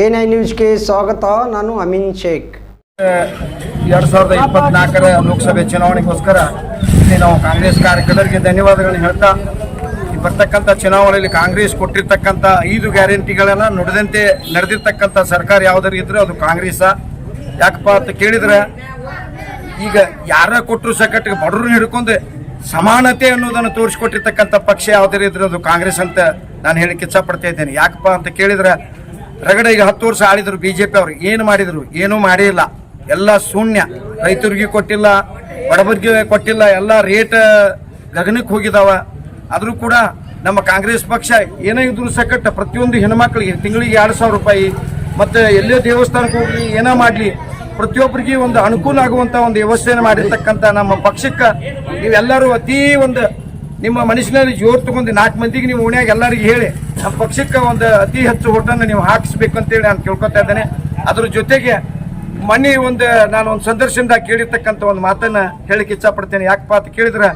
A nine ನ್ಯೂಸ್ಗೆ ಸ್ವಾಗತ, ನಾನು ಅಮೀನ್ ಶೇಖ್. ಎರಡ್ ಸಾವಿರದ ಇಪ್ಪತ್ನಾಲ್ಕರ ಲೋಕಸಭೆ ಚುನಾವಣೆಗೋಸ್ಕರ ಇಲ್ಲಿ ನಾವು ಕಾಂಗ್ರೆಸ್ ಕಾರ್ಯಕರ್ತರಿಗೆ ಧನ್ಯವಾದಗಳನ್ನು ಹೇಳ್ತಾ ಬರ್ತಕ್ಕಂಥ ಚುನಾವಣೆಯಲ್ಲಿ ಕಾಂಗ್ರೆಸ್ ಕೊಟ್ಟಿರ್ತಕ್ಕಂಥ ಐದು ಗ್ಯಾರಂಟಿಗಳೆಲ್ಲ ನುಡಿದಂತೆ ನಡೆದಿರ್ತಕ್ಕಂಥ ಸರ್ಕಾರ ಯಾವ್ದಾರು ಇದ್ರೆ ಅದು ಕಾಂಗ್ರೆಸ್ ಯಾಕಪ್ಪ ಅಂತ ಕೇಳಿದ್ರೆ, ಈಗ ಯಾರ ಕೊಟ್ಟರು ಸಕಟ್ಟಿಗೆ ಬಡವ್ರನ್ನ ಹಿಡ್ಕೊಂಡು ಸಮಾನತೆ ಅನ್ನೋದನ್ನು ತೋರಿಸ್ಕೊಟ್ಟಿರ್ತಕ್ಕಂಥ ಪಕ್ಷ ಯಾವ್ದಾರು ಇದ್ರೆ ಅದು ಕಾಂಗ್ರೆಸ್ ಅಂತ ನಾನು ಹೇಳಿಕ್ಕೆ ಇಚ್ಛಪಡ್ತಾ ಇದ್ದೇನೆ. ಯಾಕಪ್ಪ ಅಂತ ಕೇಳಿದ್ರೆ ರಗಡ ಈಗ ಹತ್ತು ವರ್ಷ ಆಳಿದ್ರು ಬಿಜೆಪಿ ಅವ್ರು. ಏನು ಮಾಡಿದ್ರು? ಏನೂ ಮಾಡೇ ಇಲ್ಲ. ಎಲ್ಲ ಶೂನ್ಯ. ರೈತರಿಗೆ ಕೊಟ್ಟಿಲ್ಲ, ಬಡವರಿಗೆ ಕೊಟ್ಟಿಲ್ಲ, ಎಲ್ಲ ರೇಟ್ ಗಗನಕ್ಕೆ ಹೋಗಿದಾವ. ಆದರೂ ಕೂಡ ನಮ್ಮ ಕಾಂಗ್ರೆಸ್ ಪಕ್ಷ ಏನೇ ಇದ್ರು ಸಕಟ್ಟ ಪ್ರತಿಯೊಂದು ಹೆಣ್ಮಕ್ಳಿಗೆ, ತಿಂಗಳಿಗೆ ಎರಡು ಸಾವಿರ ರೂಪಾಯಿ, ಮತ್ತು ಎಲ್ಲೇ ದೇವಸ್ಥಾನಕ್ಕೆ ಹೋಗಲಿ, ಏನೋ ಮಾಡಲಿ, ಪ್ರತಿಯೊಬ್ಬರಿಗೆ ಒಂದು ಅನುಕೂಲ ಆಗುವಂತ ಒಂದು ವ್ಯವಸ್ಥೆಯನ್ನು ಮಾಡಿರ್ತಕ್ಕಂಥ ನಮ್ಮ ಪಕ್ಷಕ್ಕೆ ನೀವೆಲ್ಲರೂ ಅತೀ ಒಂದು ನಿಮ್ಮ ಮನಸ್ಸಿನಲ್ಲಿ ಜೋರು ತಗೊಂಡು ನಾಲ್ಕು ಮಂದಿಗೆ ನೀವು ಓಣ್ಯಾಗ ಎಲ್ಲರಿಗೆ ಹೇಳಿ, ನಮ್ಮ ಪಕ್ಷಕ್ಕೆ ಒಂದು ಅತಿ ಹೆಚ್ಚು ಓಟನ್ನು ನೀವು ಹಾಕಿಸ್ಬೇಕು ಅಂತೇಳಿ ನಾನು ಕೇಳ್ಕೊತಾ ಇದ್ದೇನೆ. ಅದ್ರ ಜೊತೆಗೆ ಮನೆ ಒಂದು ನಾನು ಒಂದು ಸಂದರ್ಶನದಾಗ ಕೇಳಿರ್ತಕ್ಕಂಥ ಒಂದು ಮಾತನ್ನ ಹೇಳಕ್ಕೆ ಇಚ್ಛಪಡ್ತೇನೆ. ಯಾಕಪ್ಪ ಅಂತ ಕೇಳಿದ್ರೆ,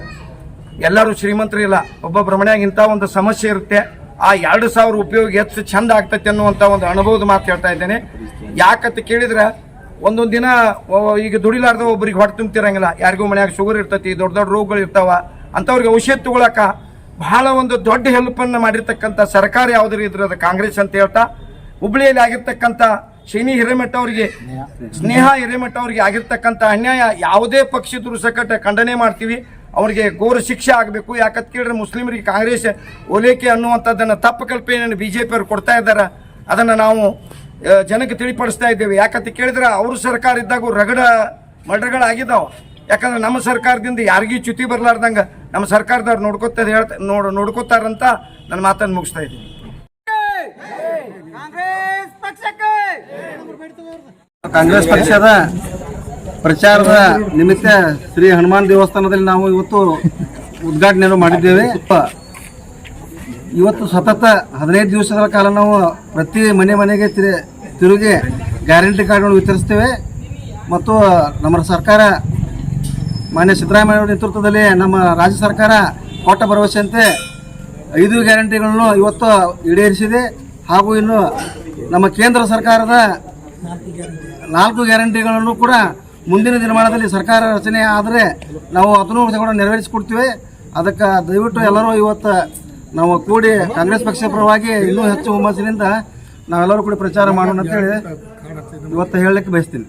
ಎಲ್ಲರೂ ಶ್ರೀಮಂತರು ಇಲ್ಲ ಒಬ್ಬೊಬ್ಬರ ಮನ್ಯಾಗ ಇಂಥ ಒಂದು ಸಮಸ್ಯೆ ಇರುತ್ತೆ. ಆ ಎರಡು ಸಾವಿರ ಉಪಯೋಗ ಹೆಚ್ಚು ಚಂದ ಆಗ್ತೈತೆ ಅನ್ನುವಂಥ ಒಂದು ಅನುಭವದ ಮಾತು ಹೇಳ್ತಾ ಇದ್ದೇನೆ. ಯಾಕಂತ ಕೇಳಿದ್ರೆ, ಒಂದೊಂದು ದಿನ ಈಗ ದುಡಿಲಾರ್ದ ಒಬ್ಬರಿಗೆ ಹೊಟ್ಟೆ ತುಂಬ್ತಿರಂಗಿಲ್ಲ. ಯಾರಿಗೂ ಮನೆಯಾಗ ಶುಗರ್ ಇರ್ತೈತಿ, ದೊಡ್ಡ ದೊಡ್ಡ ರೋಗಗಳು ಇರ್ತಾವ. ಅಂಥವ್ರಿಗೆ ಔಷಧ ತಗೊಳಕ ಬಹಳ ಒಂದು ದೊಡ್ಡ ಹೆಲ್ಪ್ ಅನ್ನ ಮಾಡಿರ್ತಕ್ಕಂಥ ಸರ್ಕಾರ ಯಾವುದ್ರ ಇದ್ರೆ ಕಾಂಗ್ರೆಸ್ ಅಂತ ಹೇಳ್ತಾ, ಹುಬ್ಳಿಯಲ್ಲಿ ಆಗಿರ್ತಕ್ಕಂಥ ಶನಿ ಹಿರೇಮಠ ಅವರಿಗೆ, ಸ್ನೇಹ ಹಿರೇಮಠ ಅವರಿಗೆ ಆಗಿರ್ತಕ್ಕಂಥ ಅನ್ಯಾಯ ಯಾವುದೇ ಪಕ್ಷದ್ರು ಸಕಟ ಖಂಡನೆ ಮಾಡ್ತೀವಿ. ಅವರಿಗೆ ಘೋರ ಶಿಕ್ಷೆ ಆಗಬೇಕು. ಯಾಕಂತ ಕೇಳಿದ್ರೆ ಮುಸ್ಲಿಮರಿಗೆ ಕಾಂಗ್ರೆಸ್ ಓಲೈಕೆ ಅನ್ನುವಂಥದ್ದನ್ನು ತಪ್ಪು ಕಲ್ಪನೆಯನ್ನು ಬಿ ಜೆ ಪಿಯವರು ಕೊಡ್ತಾ ಇದ್ದಾರೆ. ಅದನ್ನು ನಾವು ಜನಕ್ಕೆ ತಿಳಿಪಡಿಸ್ತಾ ಇದ್ದೇವೆ. ಯಾಕಂತ ಕೇಳಿದ್ರೆ ಅವರು ಸರ್ಕಾರ ಇದ್ದಾಗ ರಗಡ ಮರ್ಡರ್ಗಳಾಗಿದ್ದಾವೆ ಯಾಕಂದ್ರೆ ನಮ್ಮ ಸರ್ಕಾರದಿಂದ ಯಾರಿಗೂ ಚ್ಯುತಿ ಬರಲಾರ್ದಂಗೆ ನಮ್ಮ ಸರ್ಕಾರದವ್ರು ನೋಡ್ಕೊತ ಹೇಳ್ತಾ ನೋಡ್ ನೋಡ್ಕೋತಾರಂತ ನನ್ನ ಮಾತನ್ನು ಮುಗಿಸ್ತಾ ಇದ್ದೀನಿ. ಕಾಂಗ್ರೆಸ್ ಪಕ್ಷದ ಪ್ರಚಾರದ ನಿಮಿತ್ತ ಶ್ರೀ ಹನುಮಾನ್ ದೇವಸ್ಥಾನದಲ್ಲಿ ನಾವು ಇವತ್ತು ಉದ್ಘಾಟನೆಯನ್ನು ಮಾಡಿದ್ದೇವೆ. ಇವತ್ತು ಸತತ ಹದಿನೈದು ದಿವಸಗಳ ಕಾಲ ನಾವು ಪ್ರತಿ ಮನೆ ಮನೆಗೆ ತಿರು ತಿರುಗಿ ಗ್ಯಾರಂಟಿ ಕಾರ್ಡ್ಗಳನ್ನು ವಿತರಿಸ್ತೇವೆ. ಮತ್ತು ನಮ್ಮ ಸರ್ಕಾರ ಮಾನ್ಯ ಸಿದ್ದರಾಮಯ್ಯ ನೇತೃತ್ವದಲ್ಲಿ ನಮ್ಮ ರಾಜ್ಯ ಸರ್ಕಾರ ಕೊಟ್ಟ ಭರವಸೆಯಂತೆ ಐದು ಗ್ಯಾರಂಟಿಗಳನ್ನು ಇವತ್ತು ಈಡೇರಿಸಿದೆ. ಹಾಗೂ ಇನ್ನು ನಮ್ಮ ಕೇಂದ್ರ ಸರ್ಕಾರದ ನಾಲ್ಕು ಗ್ಯಾರಂಟಿಗಳನ್ನು ಕೂಡ ಮುಂದಿನ ದಿನಮಾನದಲ್ಲಿ ಸರ್ಕಾರ ರಚನೆ ಆದರೆ ನಾವು ಅದನ್ನು ಕೂಡ ನೆರವೇರಿಸಿಕೊಡ್ತೀವಿ. ಅದಕ್ಕೆ ದಯವಿಟ್ಟು ಎಲ್ಲರೂ ಇವತ್ತು ನಾವು ಕೂಡಿ ಕಾಂಗ್ರೆಸ್ ಪಕ್ಷ ಪರವಾಗಿ ಇನ್ನೂ ಹೆಚ್ಚು ಹುಮ್ಮಸ್ಸಿನಿಂದ ನಾವೆಲ್ಲರೂ ಕೂಡ ಪ್ರಚಾರ ಮಾಡೋಣ ಅಂತೇಳಿ ಇವತ್ತು ಹೇಳಲಿಕ್ಕೆ ಬಯಸ್ತೀನಿ.